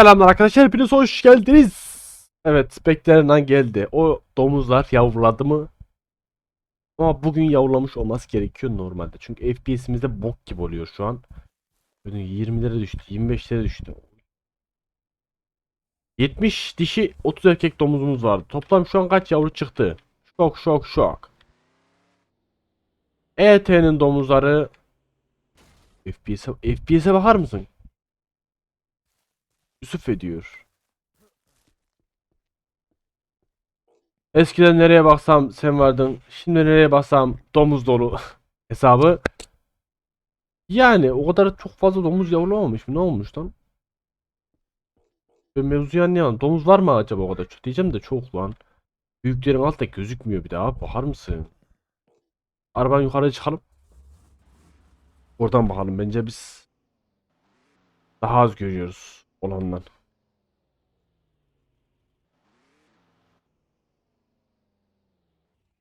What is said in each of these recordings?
Selamlar arkadaşlar hepiniz hoş geldiniz. Evet beklenen geldi. O domuzlar yavruladı mı? Ama bugün yavrulamış olması gerekiyor normalde. Çünkü FPS'imizde bok gibi oluyor şu an. Böyle 20'lere düştü, 25'lere düştü. 70 dişi 30 erkek domuzumuz vardı. Toplam şu an kaç yavru çıktı? Şok şok şok. ET'nin domuzları FPS'e FPS'e bakar mısın? Yusuf ediyor. Eskiden nereye baksam sen vardın. Şimdi nereye baksam domuz dolu hesabı. Yani o kadar çok fazla domuz yavrulamamış mı? Ne olmuş lan? Ben mevzuyu anlayamadım. Domuz var mı acaba o kadar çok? Diyeceğim de çok lan. Büyüklerin altta gözükmüyor bir daha. Bakar mısın? Araban yukarı çıkalım. Oradan bakalım. Bence biz daha az görüyoruz olandan.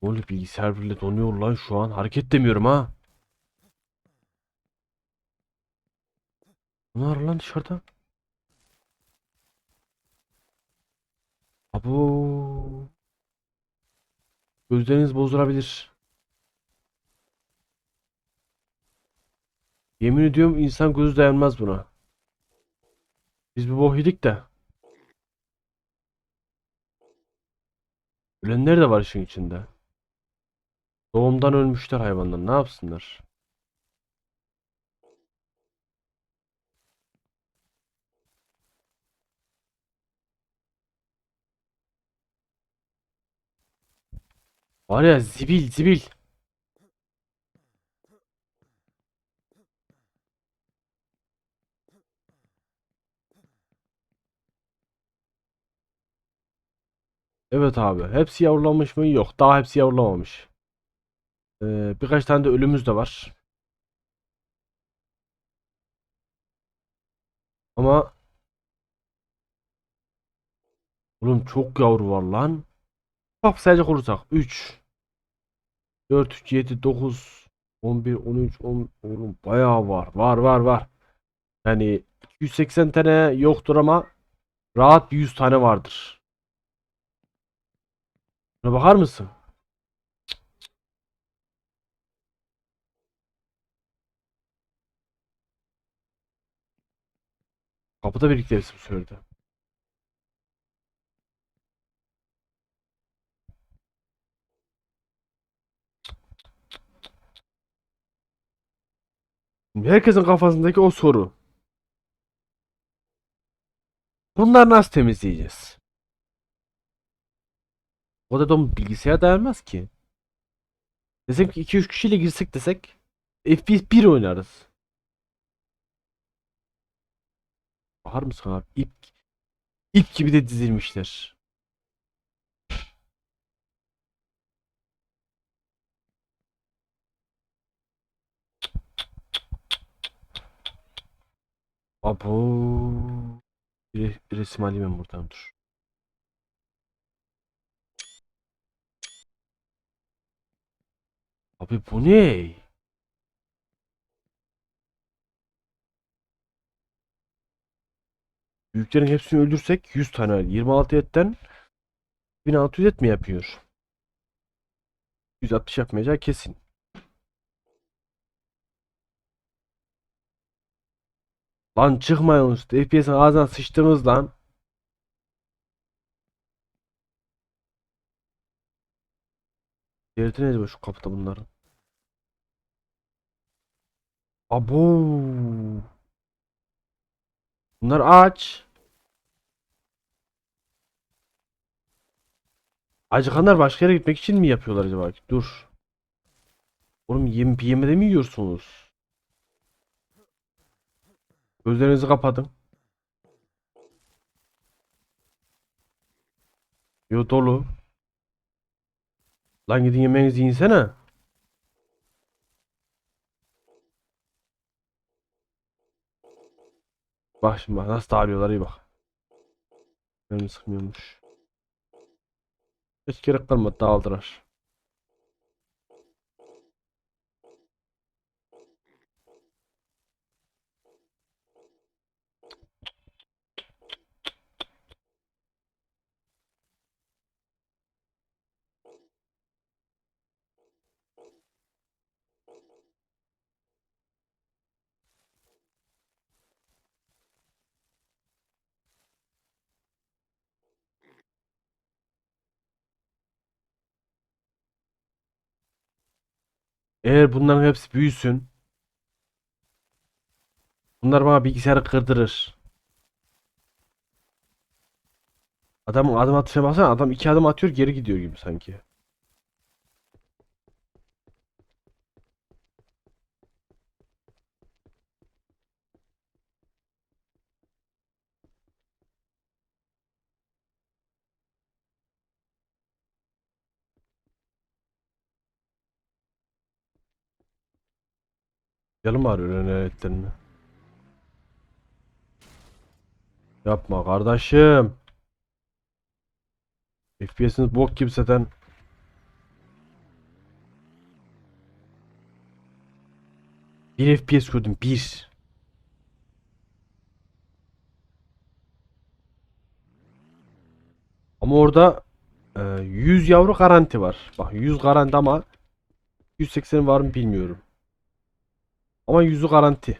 Oğlum bilgisayar bile donuyor lan şu an. Hareket demiyorum ha. Ne var lan dışarıda? Abo. Gözleriniz bozulabilir. Yemin ediyorum insan gözü dayanmaz buna. Biz bir bok yedik de. Ölenler de var işin içinde. Doğumdan ölmüşler hayvanlar. Ne yapsınlar? Var ya zibil zibil. Evet abi. Hepsi yavrulamış mı? Yok. Daha hepsi yavrulamamış. Ee, birkaç tane de ölümüz de var. Ama Oğlum çok yavru var lan. Bak sayacak olursak 3 4 3 7 9 11 13 10 oğlum bayağı var. Var var var. Yani 280 tane yoktur ama rahat 100 tane vardır. Buna bakar mısın? Kapıda birlikte bu söyledi. Herkesin kafasındaki o soru. Bunları nasıl temizleyeceğiz? O da da bilgisayar dayanmaz ki. Desek ki 2-3 kişiyle girsek desek FPS 1 oynarız. Bakar mısın abi? İp, ip gibi de dizilmişler. Abo. Bir resim alayım ben buradan dur. Abi bu ne? Büyüklerin hepsini öldürsek 100 tane 26 etten 1600 et mi yapıyor? 160 yapmayacağı kesin. Lan çıkmayın üstü. FPS'in ağzına sıçtınız lan. Derdi ne acaba şu kapıda bunların? Abo. Bunlar aç. Acıkanlar başka yere gitmek için mi yapıyorlar acaba? Dur. Oğlum yem yemede mi yiyorsunuz? Gözlerinizi kapatın. Yo dolu. Lan gidin yemeğinizi yiyinsene. Bak şimdi bak nasıl dağılıyorlar iyi bak. Benim sıkmıyormuş. Hiç gerek kalmadı dağıldılar. Eğer bunların hepsi büyüsün. Bunlar bana bilgisayarı kırdırır. Adamın adım atışına baksana adam iki adım atıyor geri gidiyor gibi sanki. Canım ağrıyor ön aletlerini. Yapma kardeşim. FPS'iniz bok gibi zaten. Bir FPS gördüm. Bir. Ama orada e, 100 yavru garanti var. Bak 100 garanti ama 180 var mı bilmiyorum. Ama 100'ü garanti.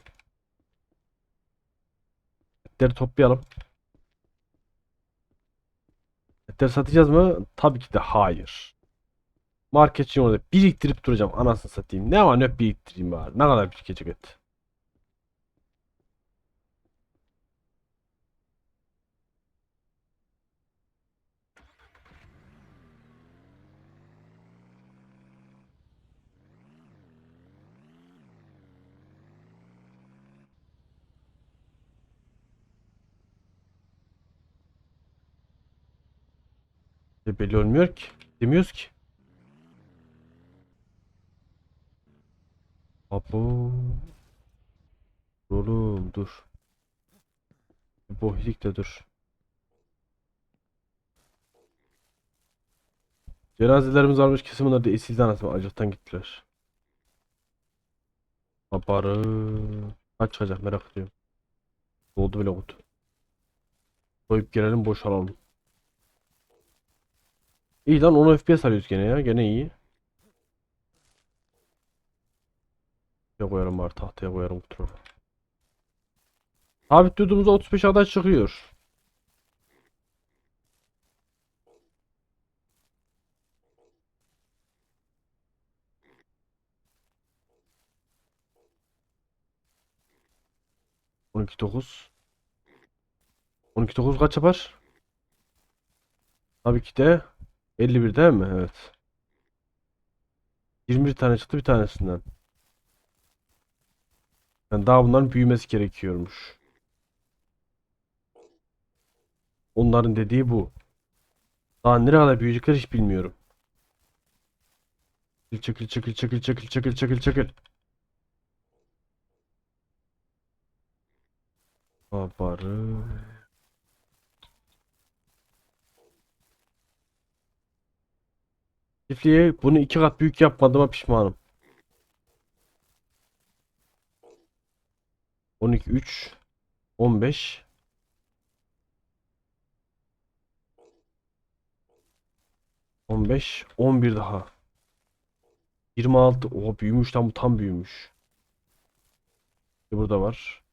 Etleri toplayalım. Etleri satacağız mı? Tabii ki de hayır. Marketçi orada biriktirip duracağım anasını satayım. Ne var ne biriktireyim bari. Ne kadar birikecek et. E, Belli olmuyor ki. Demiyoruz ki. Abo. Oğlum dur. Bohlik de dur. Cenazelerimiz varmış kesin bunlar da esildi anasını acıktan gittiler. Babarı. Kaç çıkacak merak ediyorum. Doldu bile kutu. Koyup gelelim boşalalım. İyi lan 10 FPS alıyoruz gene ya. Gene iyi. Ya koyarım var tahtaya koyarım kutu. Sabit tuttuğumuzda 35 aday çıkıyor. On iki dokuz. On iki dokuz kaç yapar? Tabii ki de 51 değil mi? Evet. 21 tane çıktı bir tanesinden. Yani daha bunların büyümesi gerekiyormuş. Onların dediği bu. Daha nereye kadar büyüyecekler hiç bilmiyorum. Çekil çekil çekil çekil çekil çekil çekil. Babarı. Çiftliğe bunu iki kat büyük yapmadığıma pişmanım. 12 3 15 15 11 daha. 26 o büyümüş lan bu tam büyümüş. Burada var.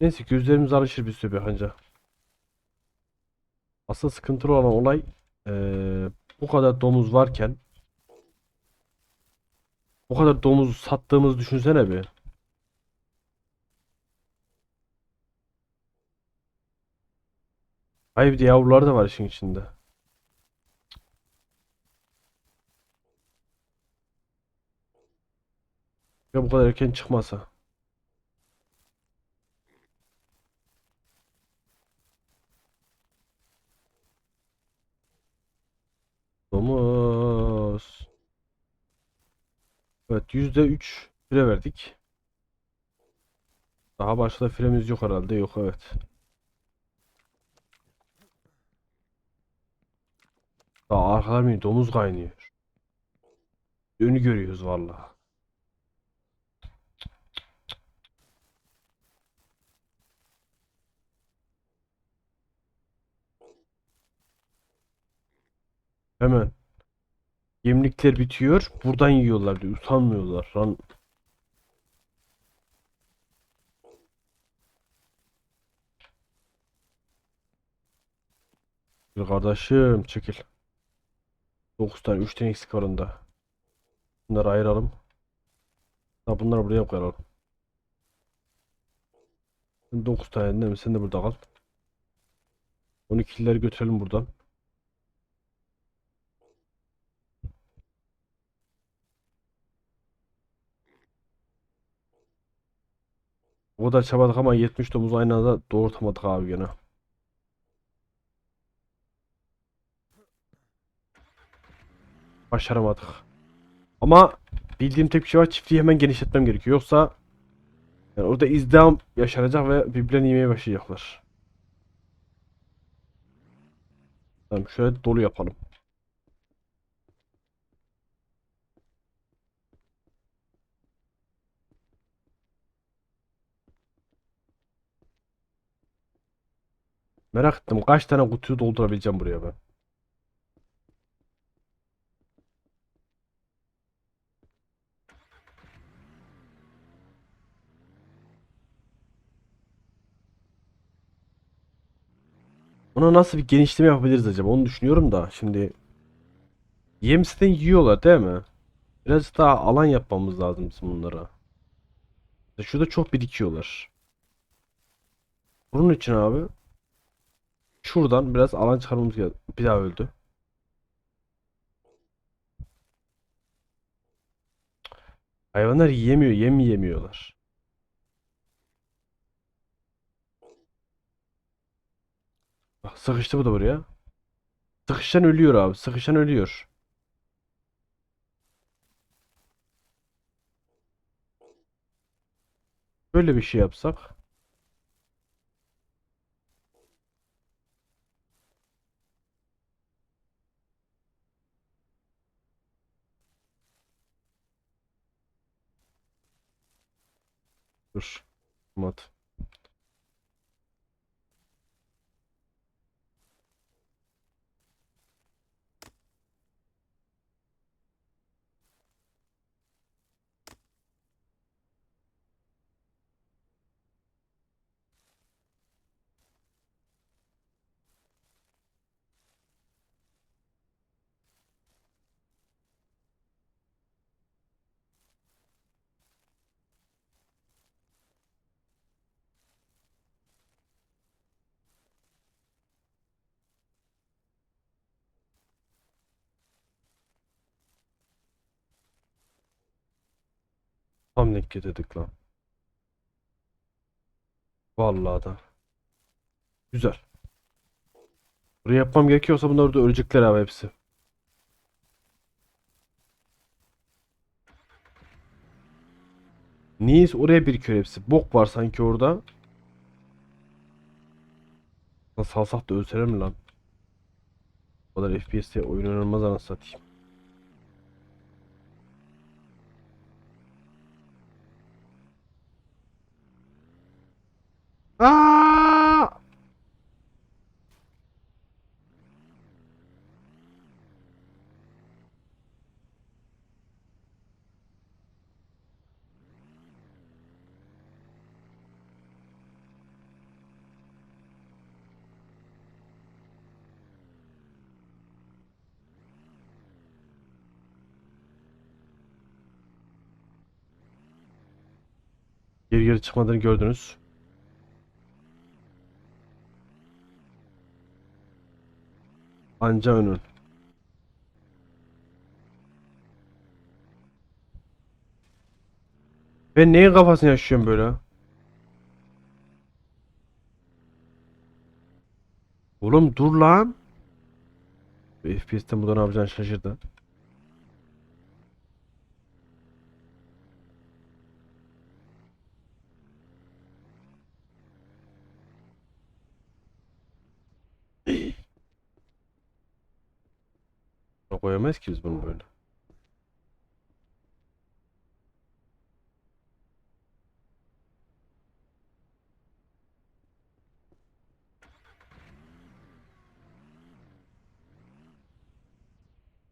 Neyse gözlerimiz alışır bir süre anca Asıl sıkıntılı olan olay eee, bu kadar domuz varken bu kadar domuz sattığımızı düşünsene bir. Hayır bir de yavruları da var işin içinde. Ya bu kadar erken çıkmasa. Domuz. Evet %3 fire verdik. Daha başka firemiz yok herhalde. Yok evet. Daha arkadan bir domuz kaynıyor. Önü görüyoruz vallahi. Hemen. Yemlikler bitiyor. Buradan yiyorlar diyor. Utanmıyorlar. Lan kardeşim çekil. 9 tane 3 tane eksik var onda. Bunları ayıralım. Ha, bunları buraya koyalım. 9 tane değil mi? Sen de burada kal. 12'lileri götürelim buradan. O kadar çabaladık ama 79 aynı anda doğurtamadık abi gene. Başaramadık. Ama bildiğim tek bir şey var. Çiftliği hemen genişletmem gerekiyor. Yoksa yani orada izdiham yaşanacak ve birbirlerini yemeye başlayacaklar. Tamam şöyle dolu yapalım. Merak ettim kaç tane kutuyu doldurabileceğim buraya ben. Ona nasıl bir genişleme yapabiliriz acaba? Onu düşünüyorum da şimdi yem zaten yiyorlar değil mi? Biraz daha alan yapmamız lazım bizim bunlara. Şurada çok birikiyorlar. Bunun için abi şuradan biraz alan çıkarmamız gerekiyor. Bir daha öldü. Hayvanlar yiyemiyor, yem yiyemiyorlar. Bak sıkıştı bu da buraya. Sıkışan ölüyor abi. Sıkışan ölüyor. Böyle bir şey yapsak. Dur. Mat. Tam denk getirdik lan. Vallahi da. Güzel. Buraya yapmam gerekiyorsa bunlar da ölecekler abi hepsi. Niye oraya birikiyor hepsi? Bok var sanki orada. Lan salsak da ölseler mi lan? O kadar FPS'te oyun oynanmaz anasını satayım. Geri geri çıkmadığını gördünüz. Anca önün. Ben neyin kafasını yaşıyorum böyle? Oğlum dur lan. FPS'ten burada ne yapacağını şaşırdı. Koyamayız ki biz bunu böyle.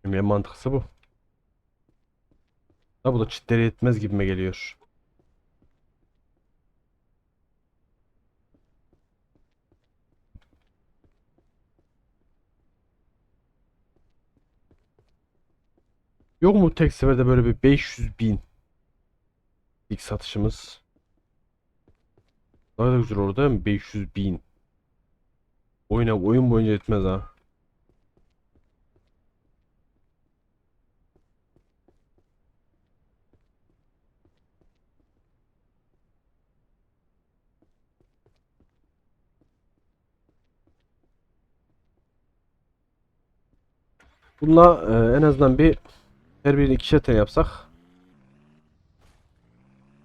Benim en mantıklısı bu. Da bu da çitleri yetmez gibime geliyor. Yok mu tek seferde böyle bir 500 bin ilk satışımız? Ne kadar güzel orada mi? 500 bin. Oyuna oyun boyunca etmez ha. Bununla e, en azından bir her birini ikişer tane yapsak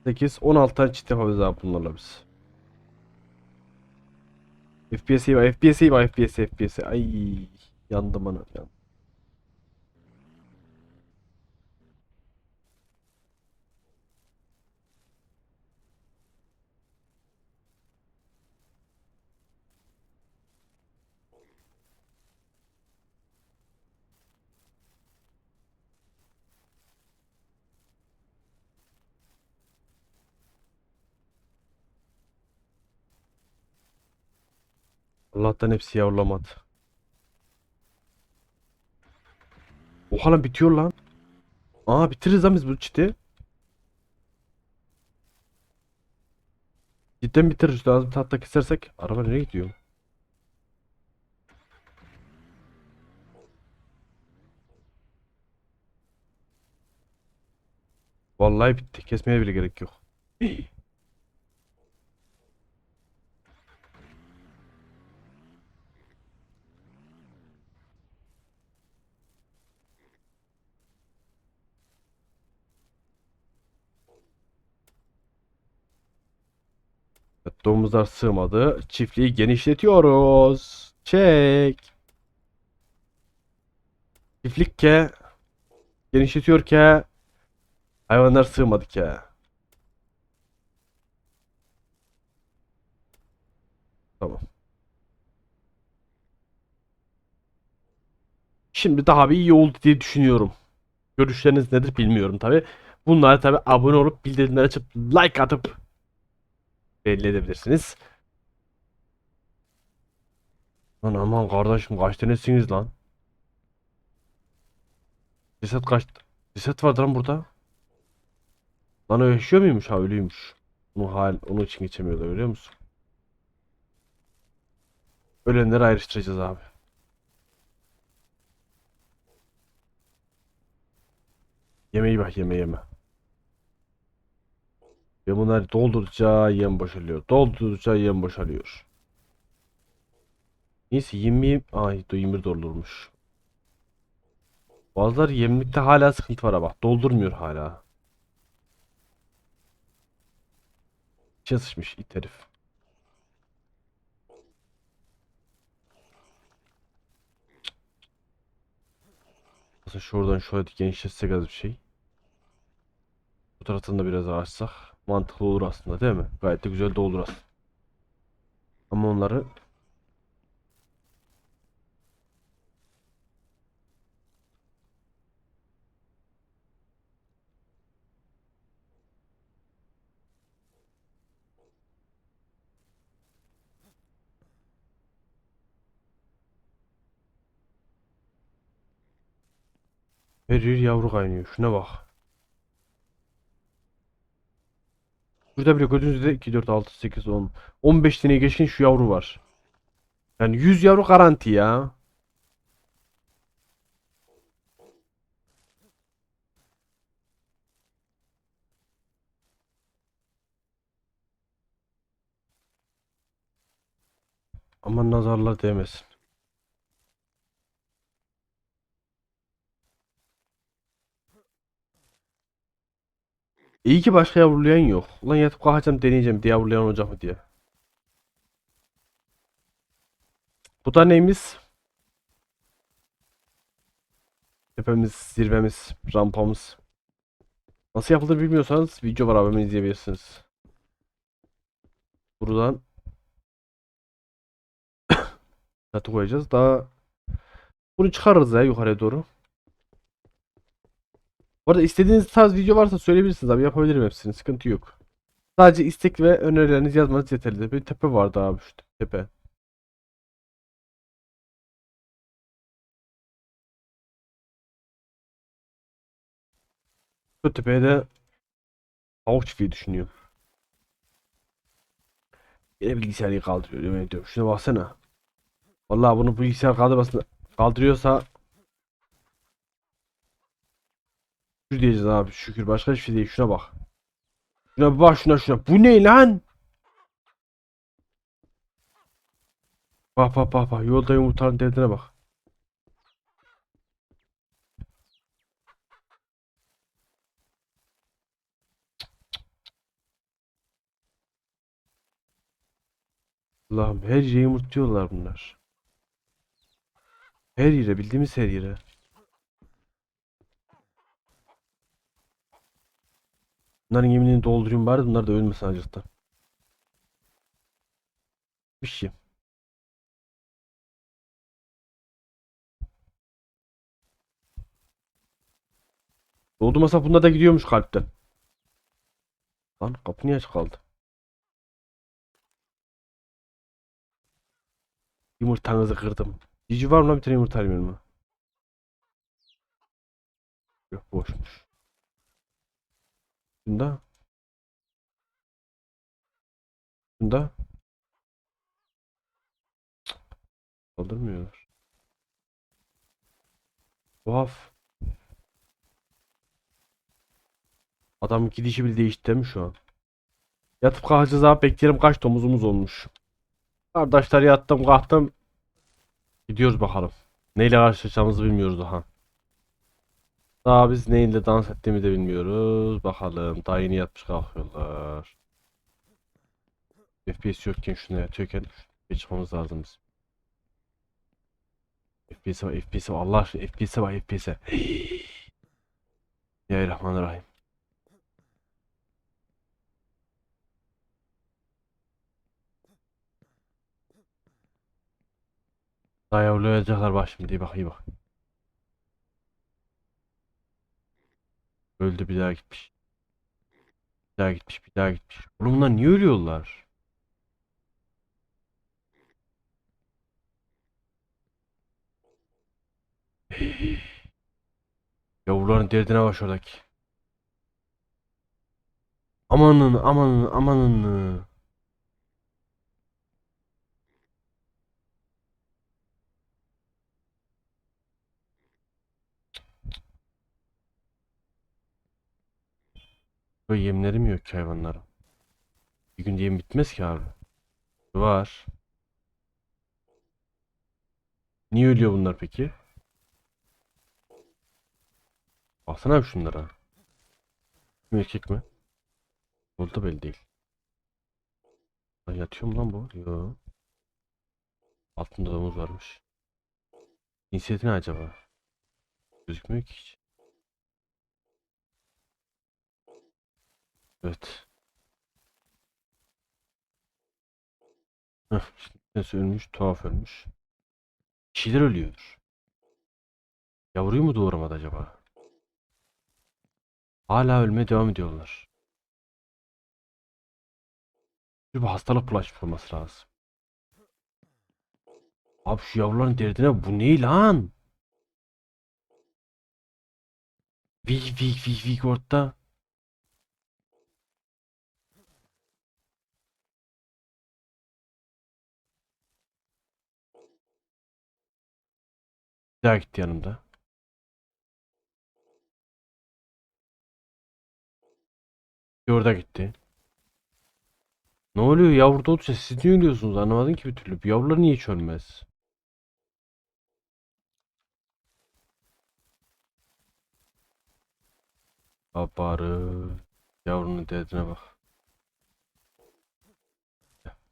8 16 tane çift yapabiliriz abi bunlarla biz. FPS'i var, FPS'i var, FPS, FPS. Ay yandım ana yandım. Allah'tan hepsi yavrulamadı. Oha lan bitiyor lan. Aa bitiririz lan biz bu çiti. Cidden bitiririz. Lazım tahta kesersek. Araba nereye gidiyor? Vallahi bitti. Kesmeye bile gerek yok. Domuzlar sığmadı. Çiftliği genişletiyoruz. Çek. Çiftlik ke. Genişletiyor ke. Hayvanlar sığmadı ke. Tamam. Şimdi daha bir iyi oldu diye düşünüyorum. Görüşleriniz nedir bilmiyorum tabi. Bunları tabi abone olup bildirimleri açıp like atıp belli edebilirsiniz. Lan aman kardeşim kaç tanesiniz lan? Ceset kaç? Ceset vardı lan burada. Lan o yaşıyor muymuş? Ha ölüymüş. Onun hal, onun için geçemiyorlar görüyor musun? Ölenleri ayrıştıracağız abi. Yemeği bak yeme yeme. Ve bunlar doldurdukça yem boşalıyor. Doldurdukça yem boşalıyor. Neyse 20 ay 21 doldurmuş. Bazıları yemlikte hala sıkıntı var ama doldurmuyor hala. İçe sıçmış it herif. Aslında şuradan şöyle genişletsek az bir şey. Bu tarafını da biraz açsak mantıklı olur aslında değil mi? Gayet de güzel de olur aslında. Ama onları her yavru kaynıyor. Şuna bak. Burada bile gördüğünüz üzere 2, 4, 6, 8, 10. 15 tane geçkin şu yavru var. Yani 100 yavru garanti ya. Aman nazarlar değmesin. İyi ki başka yavrulayan yok. Ulan yatıp kalkacağım deneyeceğim diye yavrulayan olacak mı diye. Bu da neyimiz? Tepemiz, zirvemiz, rampamız. Nasıl yapılır bilmiyorsanız video var abi hemen izleyebilirsiniz. Buradan çatı koyacağız. Daha bunu çıkarırız ya yukarıya doğru. Bu arada istediğiniz tarz video varsa söyleyebilirsiniz abi yapabilirim hepsini sıkıntı yok. Sadece istek ve önerilerinizi yazmanız yeterli. Bir tepe vardı abi şu tepe. Şu tepeye de tavuk çiftliği düşünüyorum. Yine bilgisayarı kaldırıyor yemin. Şuna baksana. Vallahi bunu bilgisayar kaldırmasın kaldırıyorsa şükür diyeceğiz abi şükür başka hiçbir şey değil şuna bak. Şuna bak şuna şuna. Bu ne lan? Bak bak bak bak yolda yumurtanın derdine bak. Allah'ım her yere yumurtluyorlar bunlar. Her yere bildiğimiz her yere. Bunların yeminini doldurayım bari bunlar da ölmesin acıktan. Bir şey. Doldurmasa bunda da gidiyormuş kalpten. Lan kapı niye açık kaldı? Yumurtanızı kırdım. Cici var mı lan bir tane yumurta alayım. Yok boşmuş. Bunda. Bunda. Cık, Kaldırmıyorlar. Tuhaf. Adam gidişi bile değişti mi şu an? Yatıp kalkacağız abi bekleyelim kaç domuzumuz olmuş. Kardeşler yattım kalktım. Gidiyoruz bakalım. Neyle karşılaşacağımızı bilmiyoruz daha. Daha biz neyle dans ettiğimizi de bilmiyoruz. Bakalım. Daha yeni yatmış kalkıyorlar. FPS yokken şuna yatıyorken çıkmamız lazım bizim. FPS'e bak FPS'e bak Allah aşkına FPS'e bak FPS'e. Bismillahirrahmanirrahim. Daha yavrulayacaklar bak şimdi bak iyi bak. Öldü bir daha gitmiş. Bir daha gitmiş bir daha gitmiş. Oğlum bunlar niye ölüyorlar? Yavruların derdine bak şuradaki. Amanın amanın amanın. Böyle yemleri mi yok ki hayvanların? Bir günde yem bitmez ki abi. Var. Niye ölüyor bunlar peki? Baksana abi şunlara. Kim erkek mi? O da belli değil. Lan yatıyor mu lan bu? Yo. Altında domuz varmış. Cinsiyeti ne acaba? Gözükmüyor ki hiç. Evet. Heh, işte ölmüş? Tuhaf ölmüş. Kişiler ölüyor. Yavruyu mu doğuramadı acaba? Hala ölmeye devam ediyorlar. Bir hastalık bulaşmış olması lazım. Abi şu yavruların derdine bu ne lan? Vik vik vik vik orada. Bir daha gitti yanımda. Bir orada gitti. Ne oluyor yavru doğduysa siz niye ölüyorsunuz anlamadım ki bir türlü. Bu yavrular niye hiç ölmez? Abarı. Yavrunun derdine bak.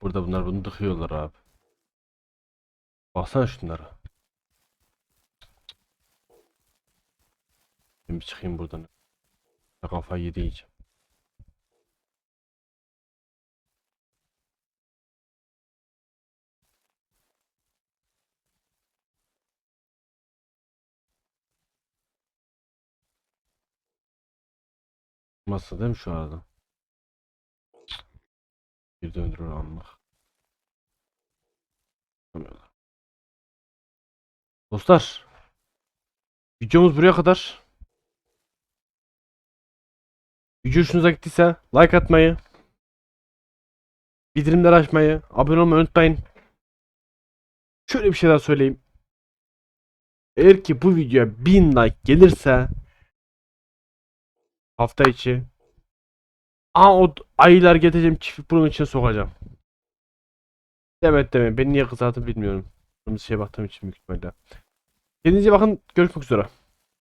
Burada bunlar bunu tıkıyorlar abi. Baksana şunlara. Ben bir çıkayım buradan. Kafayı yedi yiyeceğim. Masa değil mi şu arada? Bir döndürür. Yapamıyorlar. Dostlar. Videomuz buraya kadar. Video hoşunuza gittiyse like atmayı, bildirimleri açmayı, abone olmayı unutmayın. Şöyle bir şey daha söyleyeyim. Eğer ki bu videoya 1000 like gelirse hafta içi Aa o ayılar getireceğim çift bunun içine sokacağım. Evet demeyin. Ben niye kızarttım bilmiyorum. Kırmızı şeye baktığım için büyük ihtimalle. Kendinize bakın. Görüşmek üzere.